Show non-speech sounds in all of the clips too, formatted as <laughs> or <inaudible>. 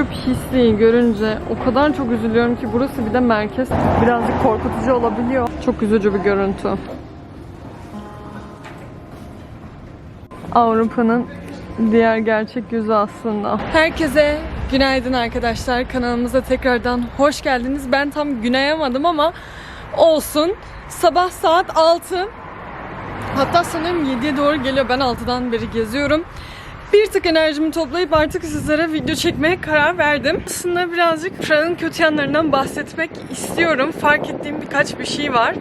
Şu pisliği görünce o kadar çok üzülüyorum ki burası bir de merkez. Birazcık korkutucu olabiliyor. Çok üzücü bir görüntü. Avrupa'nın diğer gerçek yüzü aslında. Herkese günaydın arkadaşlar. Kanalımıza tekrardan hoş geldiniz. Ben tam günayamadım ama olsun. Sabah saat 6. Hatta sanırım 7'ye doğru geliyor. Ben 6'dan beri geziyorum. Bir tık enerjimi toplayıp artık sizlere video çekmeye karar verdim. Aslında birazcık Prag'ın kötü yanlarından bahsetmek istiyorum. Fark ettiğim birkaç bir şey var.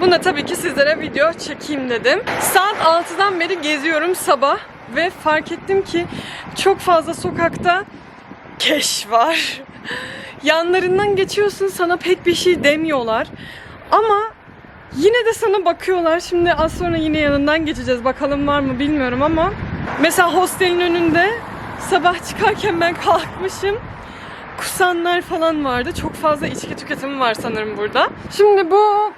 Buna tabii ki sizlere video çekeyim dedim. Saat 6'dan beri geziyorum sabah ve fark ettim ki çok fazla sokakta keş var. <laughs> Yanlarından geçiyorsun sana pek bir şey demiyorlar. Ama yine de sana bakıyorlar. Şimdi az sonra yine yanından geçeceğiz. Bakalım var mı bilmiyorum ama mesela hostelin önünde sabah çıkarken ben kalkmışım. Kusanlar falan vardı. Çok fazla içki tüketimi var sanırım burada. Şimdi bu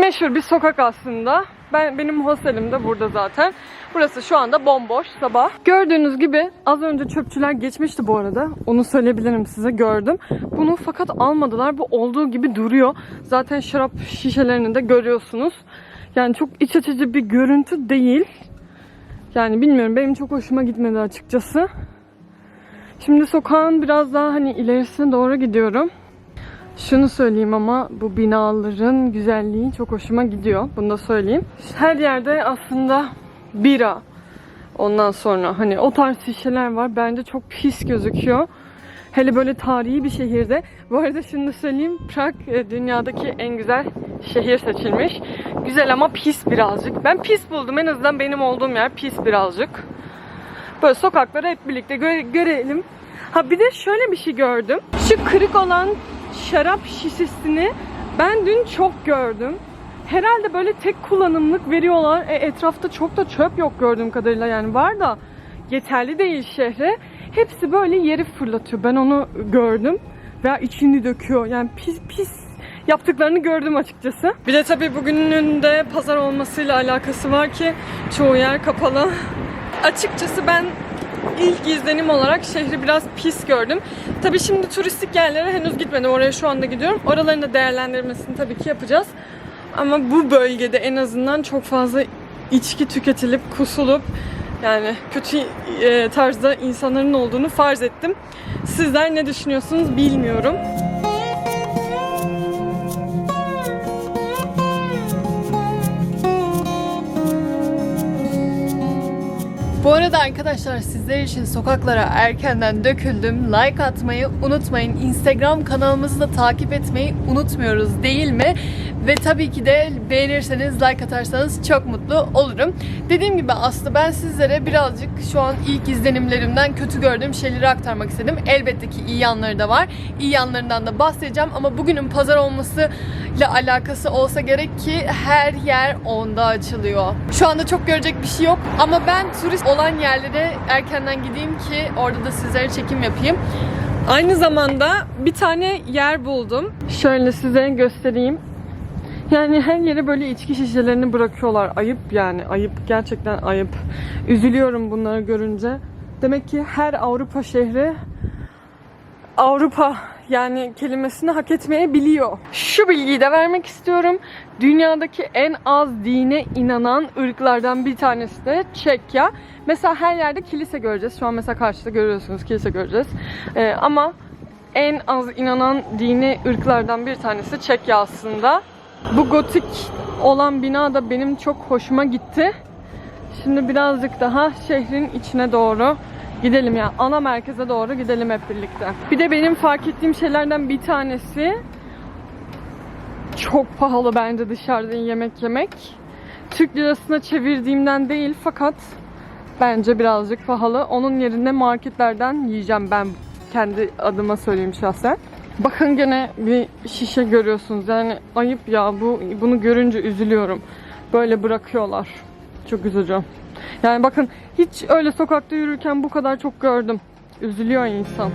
meşhur bir sokak aslında. Ben benim hostelim de burada zaten. Burası şu anda bomboş sabah. Gördüğünüz gibi az önce çöpçüler geçmişti bu arada. Onu söyleyebilirim size gördüm. Bunu fakat almadılar. Bu olduğu gibi duruyor. Zaten şarap şişelerini de görüyorsunuz. Yani çok iç açıcı bir görüntü değil. Yani bilmiyorum benim çok hoşuma gitmedi açıkçası. Şimdi sokağın biraz daha hani ilerisine doğru gidiyorum. Şunu söyleyeyim ama bu binaların güzelliği çok hoşuma gidiyor. Bunu da söyleyeyim. Her yerde aslında bira. Ondan sonra hani o tarz şişeler var. Bence çok pis gözüküyor. Hele böyle tarihi bir şehirde. Bu arada şunu da söyleyeyim. Prag e, dünyadaki en güzel şehir seçilmiş. Güzel ama pis birazcık. Ben pis buldum. En azından benim olduğum yer pis birazcık. Böyle sokakları hep birlikte gö- görelim. Ha bir de şöyle bir şey gördüm. Şu kırık olan şarap şişesini ben dün çok gördüm. Herhalde böyle tek kullanımlık veriyorlar. E, etrafta çok da çöp yok gördüğüm kadarıyla yani var da yeterli değil şehre. Hepsi böyle yeri fırlatıyor. Ben onu gördüm. Veya içini döküyor. Yani pis pis yaptıklarını gördüm açıkçası. Bir de tabii bugünün de pazar olmasıyla alakası var ki çoğu yer kapalı. Açıkçası ben ilk izlenim olarak şehri biraz pis gördüm. Tabii şimdi turistik yerlere henüz gitmedim. Oraya şu anda gidiyorum. Oraların da değerlendirmesini tabii ki yapacağız. Ama bu bölgede en azından çok fazla içki tüketilip kusulup yani kötü e, tarzda insanların olduğunu farz ettim. Sizler ne düşünüyorsunuz bilmiyorum. Bu arada arkadaşlar sizler için sokaklara erkenden döküldüm. Like atmayı unutmayın. Instagram kanalımızı da takip etmeyi unutmuyoruz değil mi? Ve tabii ki de beğenirseniz, like atarsanız çok mutlu olurum. Dediğim gibi aslında ben sizlere birazcık şu an ilk izlenimlerimden kötü gördüğüm şeyleri aktarmak istedim. Elbette ki iyi yanları da var. İyi yanlarından da bahsedeceğim ama bugünün pazar olmasıyla alakası olsa gerek ki her yer onda açılıyor. Şu anda çok görecek bir şey yok ama ben turist olan yerlere erkenden gideyim ki orada da sizlere çekim yapayım. Aynı zamanda bir tane yer buldum. Şöyle size göstereyim. Yani her yere böyle içki şişelerini bırakıyorlar. Ayıp yani. Ayıp. Gerçekten ayıp. Üzülüyorum bunları görünce. Demek ki her Avrupa şehri Avrupa yani kelimesini hak etmeye biliyor. Şu bilgiyi de vermek istiyorum. Dünyadaki en az dine inanan ırklardan bir tanesi de Çekya. Mesela her yerde kilise göreceğiz. Şu an mesela karşıda görüyorsunuz kilise göreceğiz. Ee, ama en az inanan dini ırklardan bir tanesi Çekya aslında. Bu gotik olan bina da benim çok hoşuma gitti. Şimdi birazcık daha şehrin içine doğru gidelim ya. Ana merkeze doğru gidelim hep birlikte. Bir de benim fark ettiğim şeylerden bir tanesi çok pahalı bence dışarıda yemek yemek. Türk lirasına çevirdiğimden değil fakat bence birazcık pahalı. Onun yerine marketlerden yiyeceğim ben kendi adıma söyleyeyim şahsen. Bakın gene bir şişe görüyorsunuz. Yani ayıp ya bu bunu görünce üzülüyorum. Böyle bırakıyorlar. Çok üzücü. Yani bakın hiç öyle sokakta yürürken bu kadar çok gördüm. Üzülüyor insan.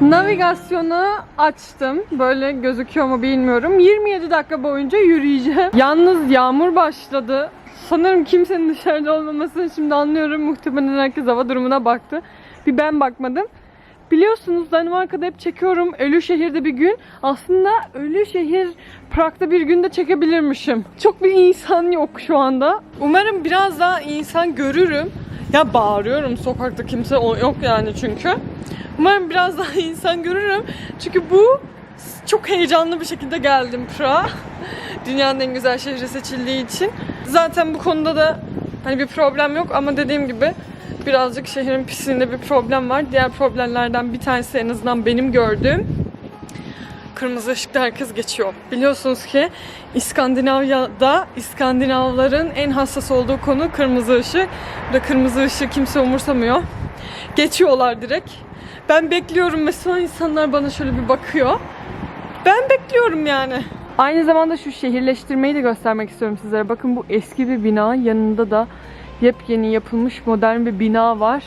Navigasyonu açtım. Böyle gözüküyor mu bilmiyorum. 27 dakika boyunca yürüyeceğim. Yalnız yağmur başladı. Sanırım kimsenin dışarıda olmamasını şimdi anlıyorum. Muhtemelen herkes hava durumuna baktı. Bir ben bakmadım. Biliyorsunuz Danimarka'da hep çekiyorum. Ölü şehirde bir gün. Aslında ölü şehir Prag'da bir günde çekebilirmişim. Çok bir insan yok şu anda. Umarım biraz daha insan görürüm. Ya bağırıyorum sokakta kimse yok yani çünkü. Umarım biraz daha <laughs> insan görürüm. Çünkü bu çok heyecanlı bir şekilde geldim Prag'a. Dünyanın en güzel şehri seçildiği için. Zaten bu konuda da hani bir problem yok ama dediğim gibi birazcık şehrin pisliğinde bir problem var. Diğer problemlerden bir tanesi en azından benim gördüğüm kırmızı ışıkta herkes geçiyor. Biliyorsunuz ki İskandinavya'da İskandinavların en hassas olduğu konu kırmızı ışık. Burada kırmızı ışığı kimse umursamıyor. Geçiyorlar direkt. Ben bekliyorum mesela insanlar bana şöyle bir bakıyor. Ben bekliyorum yani. Aynı zamanda şu şehirleştirmeyi de göstermek istiyorum sizlere. Bakın bu eski bir bina. Yanında da yepyeni yapılmış modern bir bina var.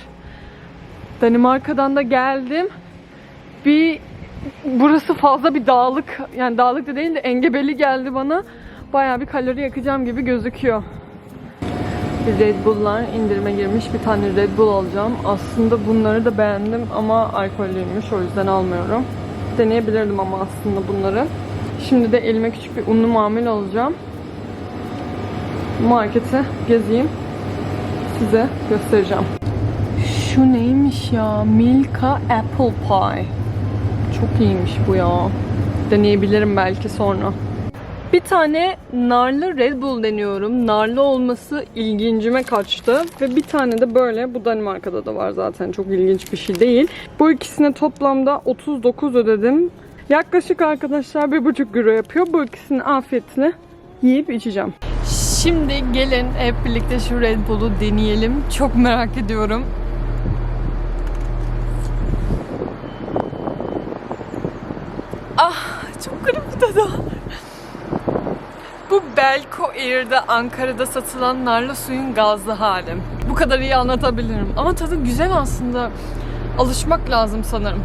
Danimarka'dan da geldim. Bir burası fazla bir dağlık. Yani dağlık da değil de engebeli geldi bana. Bayağı bir kalori yakacağım gibi gözüküyor. Bir Red Bull'lar indirime girmiş. Bir tane Red Bull alacağım. Aslında bunları da beğendim ama alkollüymüş. O yüzden almıyorum. Deneyebilirdim ama aslında bunları. Şimdi de elime küçük bir unlu mamul alacağım. Marketi gezeyim. Size göstereceğim. Şu neymiş ya? Milka Apple Pie. Çok iyiymiş bu ya. Deneyebilirim belki sonra. Bir tane narlı Red Bull deniyorum. Narlı olması ilgincime kaçtı. Ve bir tane de böyle. Bu Danimarka'da da var zaten. Çok ilginç bir şey değil. Bu ikisine toplamda 39 ödedim. Yaklaşık arkadaşlar 1,5 euro yapıyor. Bu ikisini afiyetle yiyip içeceğim. Şimdi gelin hep birlikte şu Red Bull'u deneyelim. Çok merak ediyorum. Ah çok garip bir tadı. Bu Belko Air'de Ankara'da satılan narlı suyun gazlı hali. Bu kadar iyi anlatabilirim. Ama tadı güzel aslında. Alışmak lazım sanırım.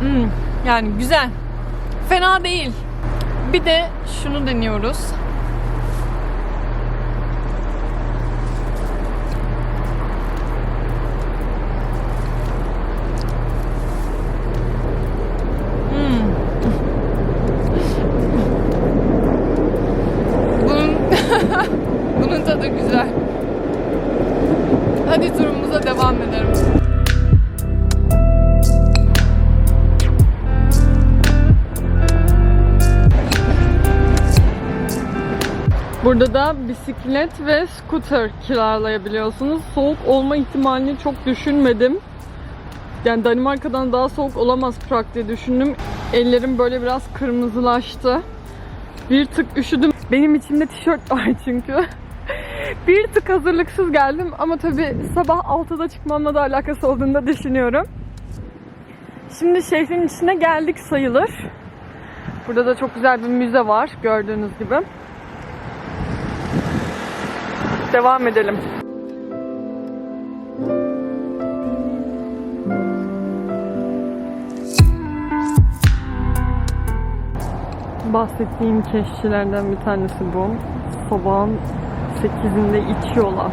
Hmm, yani güzel. Fena değil. Bir de şunu deniyoruz. Burada da bisiklet ve scooter kiralayabiliyorsunuz. Soğuk olma ihtimalini çok düşünmedim. Yani Danimarka'dan daha soğuk olamaz Prag diye düşündüm. Ellerim böyle biraz kırmızılaştı. Bir tık üşüdüm. Benim içimde tişört <laughs> var çünkü. bir tık hazırlıksız geldim ama tabii sabah 6'da çıkmamla da alakası olduğunu da düşünüyorum. Şimdi şehrin içine geldik sayılır. Burada da çok güzel bir müze var gördüğünüz gibi. Devam edelim. Bahsettiğim keşişçilerden bir tanesi bu. Sabahın 8'inde içiyorlar.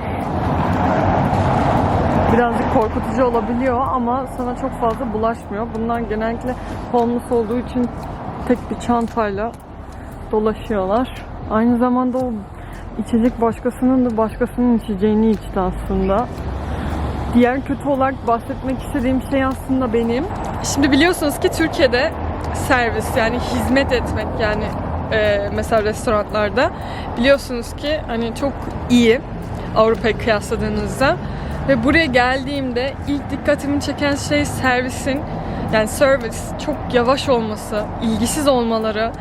Birazcık korkutucu olabiliyor ama sana çok fazla bulaşmıyor. Bunlar genellikle homeless olduğu için tek bir çantayla dolaşıyorlar. Aynı zamanda o içecek başkasının da başkasının içeceğini içti aslında. Diğer kötü olarak bahsetmek istediğim şey aslında benim. Şimdi biliyorsunuz ki Türkiye'de servis yani hizmet etmek yani e, mesela restoranlarda biliyorsunuz ki hani çok iyi Avrupa'ya kıyasladığınızda ve buraya geldiğimde ilk dikkatimi çeken şey servisin yani servis çok yavaş olması, ilgisiz olmaları,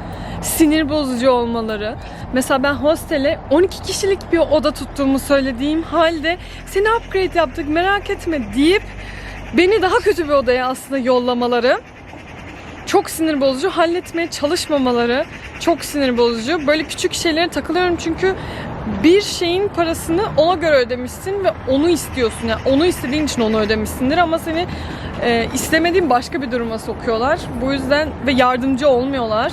sinir bozucu olmaları. Mesela ben hostele 12 kişilik bir oda tuttuğumu söylediğim halde seni upgrade yaptık merak etme deyip beni daha kötü bir odaya aslında yollamaları çok sinir bozucu. Halletmeye çalışmamaları çok sinir bozucu. Böyle küçük şeylere takılıyorum çünkü bir şeyin parasını ona göre ödemişsin ve onu istiyorsun. Yani onu istediğin için onu ödemişsindir ama seni e, istemediğin başka bir duruma sokuyorlar. Bu yüzden ve yardımcı olmuyorlar.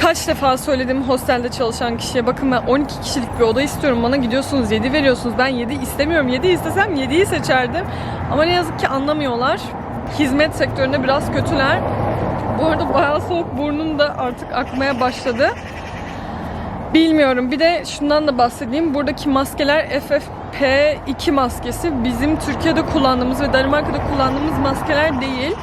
Kaç defa söyledim hostelde çalışan kişiye bakın ben 12 kişilik bir oda istiyorum bana gidiyorsunuz 7 veriyorsunuz. Ben 7 istemiyorum 7 istesem 7'yi seçerdim. Ama ne yazık ki anlamıyorlar. Hizmet sektöründe biraz kötüler. Bu arada bayağı soğuk burnum da artık akmaya başladı. Bilmiyorum. Bir de şundan da bahsedeyim. Buradaki maskeler FFP2 maskesi. Bizim Türkiye'de kullandığımız ve Danimarka'da kullandığımız maskeler değil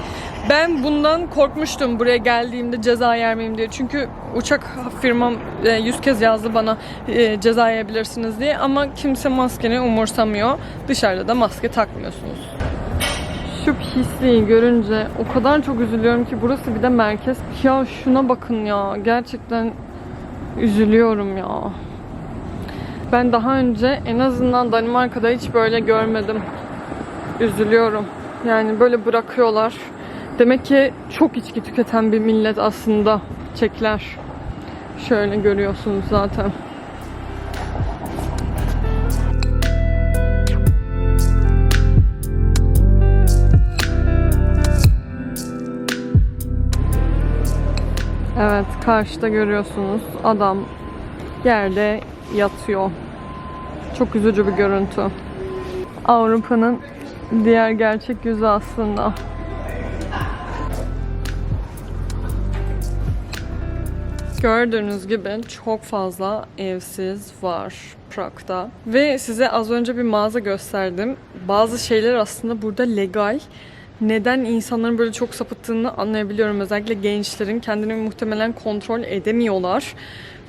ben bundan korkmuştum buraya geldiğimde ceza yer diye. Çünkü uçak firmam e, yüz kez yazdı bana e, ceza yiyebilirsiniz diye. Ama kimse maskeni umursamıyor. Dışarıda da maske takmıyorsunuz. Şu pisliği görünce o kadar çok üzülüyorum ki burası bir de merkez. Ya şuna bakın ya. Gerçekten üzülüyorum ya. Ben daha önce en azından Danimarka'da hiç böyle görmedim. Üzülüyorum. Yani böyle bırakıyorlar. Demek ki çok içki tüketen bir millet aslında Çekler. Şöyle görüyorsunuz zaten. Evet, karşıda görüyorsunuz. Adam yerde yatıyor. Çok üzücü bir görüntü. Avrupa'nın diğer gerçek yüzü aslında. Gördüğünüz gibi çok fazla evsiz var Prag'da. Ve size az önce bir mağaza gösterdim. Bazı şeyler aslında burada legal. Neden insanların böyle çok sapıttığını anlayabiliyorum. Özellikle gençlerin kendini muhtemelen kontrol edemiyorlar.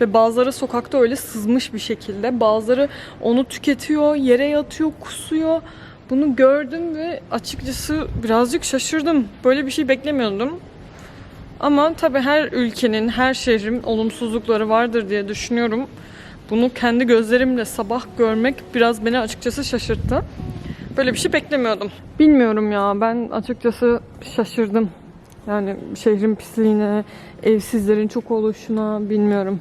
Ve bazıları sokakta öyle sızmış bir şekilde. Bazıları onu tüketiyor, yere yatıyor, kusuyor. Bunu gördüm ve açıkçası birazcık şaşırdım. Böyle bir şey beklemiyordum. Ama tabii her ülkenin, her şehrin olumsuzlukları vardır diye düşünüyorum. Bunu kendi gözlerimle sabah görmek biraz beni açıkçası şaşırttı. Böyle bir şey beklemiyordum. Bilmiyorum ya ben açıkçası şaşırdım. Yani şehrin pisliğine, evsizlerin çok oluşuna bilmiyorum.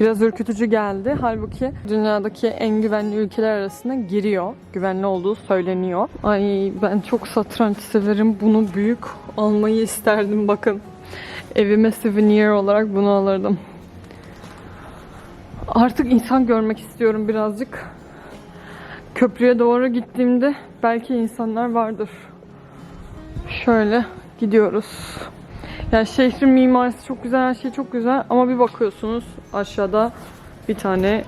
Biraz ürkütücü geldi. Halbuki dünyadaki en güvenli ülkeler arasına giriyor. Güvenli olduğu söyleniyor. Ay ben çok satranç severim. Bunu büyük almayı isterdim bakın. Evime souvenir olarak bunu alırdım. Artık insan görmek istiyorum birazcık. Köprüye doğru gittiğimde belki insanlar vardır. Şöyle gidiyoruz. Yani şehrin mimarisi çok güzel, her şey çok güzel ama bir bakıyorsunuz aşağıda bir tane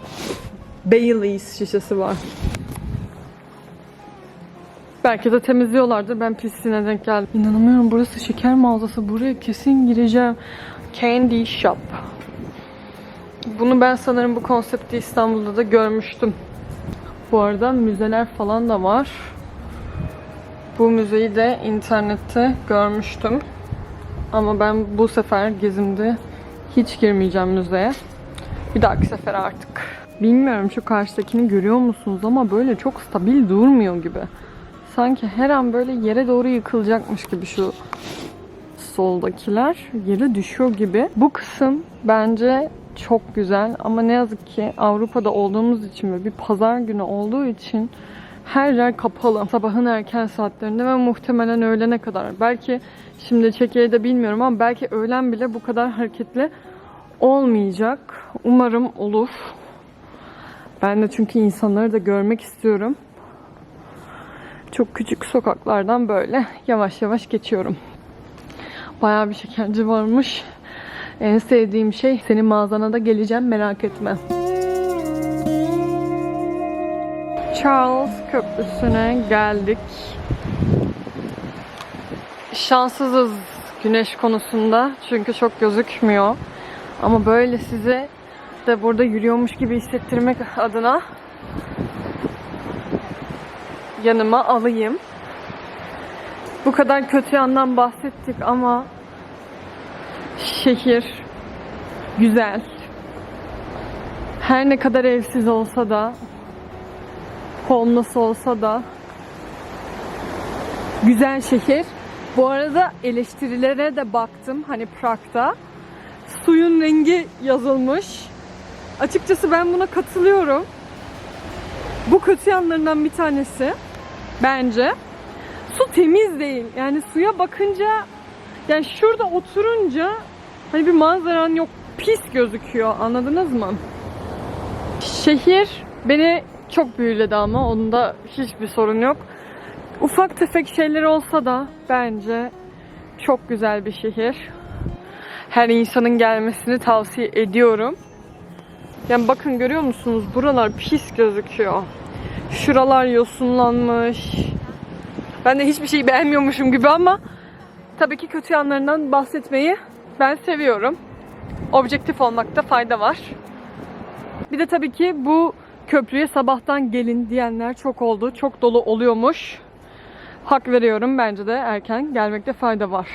Bailey's şişesi var. Belki de temizliyorlardır. Ben pisliğine denk geldim. İnanamıyorum burası şeker mağazası. Buraya kesin gireceğim. Candy Shop. Bunu ben sanırım bu konsepti İstanbul'da da görmüştüm. Bu arada müzeler falan da var. Bu müzeyi de internette görmüştüm. Ama ben bu sefer gezimde hiç girmeyeceğim müzeye. Bir dahaki sefer artık. Bilmiyorum şu karşıdakini görüyor musunuz ama böyle çok stabil durmuyor gibi. Sanki her an böyle yere doğru yıkılacakmış gibi şu soldakiler yere düşüyor gibi. Bu kısım bence çok güzel ama ne yazık ki Avrupa'da olduğumuz için ve bir pazar günü olduğu için her yer kapalı. Sabahın erken saatlerinde ve muhtemelen öğlene kadar. Belki şimdi Çekya'da bilmiyorum ama belki öğlen bile bu kadar hareketli olmayacak. Umarım olur. Ben de çünkü insanları da görmek istiyorum. Çok küçük sokaklardan böyle yavaş yavaş geçiyorum. Bayağı bir şekerci varmış. En sevdiğim şey senin mağazana da geleceğim merak etme. Charles Köprüsü'ne geldik. Şanssızız güneş konusunda çünkü çok gözükmüyor. Ama böyle size de burada yürüyormuş gibi hissettirmek adına yanıma alayım. Bu kadar kötü yandan bahsettik ama şehir güzel. Her ne kadar evsiz olsa da homeless olsa da güzel şehir. Bu arada eleştirilere de baktım hani Prag'da. Suyun rengi yazılmış. Açıkçası ben buna katılıyorum. Bu kötü yanlarından bir tanesi bence su temiz değil. Yani suya bakınca yani şurada oturunca hani bir manzaran yok pis gözüküyor anladınız mı? Şehir beni çok büyüledi ama onda hiçbir sorun yok. Ufak tefek şeyler olsa da bence çok güzel bir şehir. Her insanın gelmesini tavsiye ediyorum. Yani bakın görüyor musunuz? Buralar pis gözüküyor. Şuralar yosunlanmış. Ben de hiçbir şey beğenmiyormuşum gibi ama tabii ki kötü yanlarından bahsetmeyi ben seviyorum. Objektif olmakta fayda var. Bir de tabii ki bu köprüye sabahtan gelin diyenler çok oldu. Çok dolu oluyormuş. Hak veriyorum. Bence de erken gelmekte fayda var.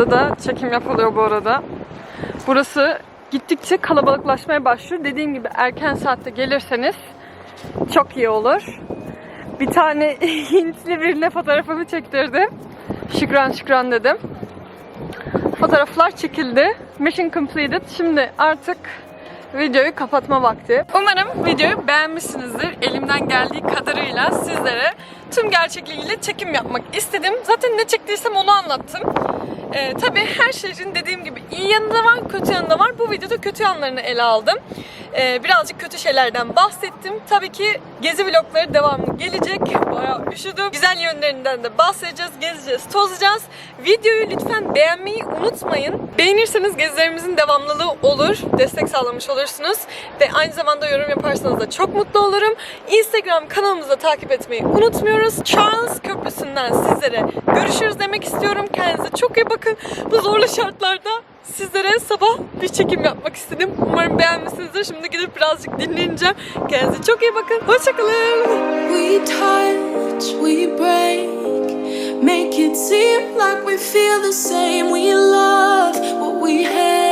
Burada da çekim yapılıyor bu arada. Burası gittikçe kalabalıklaşmaya başlıyor. Dediğim gibi erken saatte gelirseniz çok iyi olur. Bir tane <laughs> Hintli birine fotoğrafımı çektirdim. Şükran şükran dedim. Fotoğraflar çekildi. Mission completed. Şimdi artık videoyu kapatma vakti. Umarım videoyu beğenmişsinizdir. Elimden geldiği kadarıyla sizlere tüm gerçekliğiyle çekim yapmak istedim. Zaten ne çektiysem onu anlattım. Ee, tabii her şeyin dediğim gibi iyi yanı da var, kötü yanı da var. Bu videoda kötü yanlarını ele aldım. Ee, birazcık kötü şeylerden bahsettim. Tabii ki gezi vlogları devamlı gelecek. Bayağı üşüdüm. Güzel yönlerinden de bahsedeceğiz, gezeceğiz, tozacağız. Videoyu lütfen beğenmeyi unutmayın. Beğenirseniz gezilerimizin devamlılığı olur. Destek sağlamış olursunuz. Ve aynı zamanda yorum yaparsanız da çok mutlu olurum. Instagram kanalımızı takip etmeyi unutmuyoruz. Charles Köprüsü'nden sizlere görüşürüz demek istiyorum. Kendinize çok iyi bakın. Bu zorlu şartlarda sizlere sabah bir çekim yapmak istedim. Umarım beğenmişsinizdir. Şimdi gidip birazcık dinleneceğim. Kendinize çok iyi bakın. Hoşçakalın. We touch, we break. Make it seem like we feel the same. We love what we hate.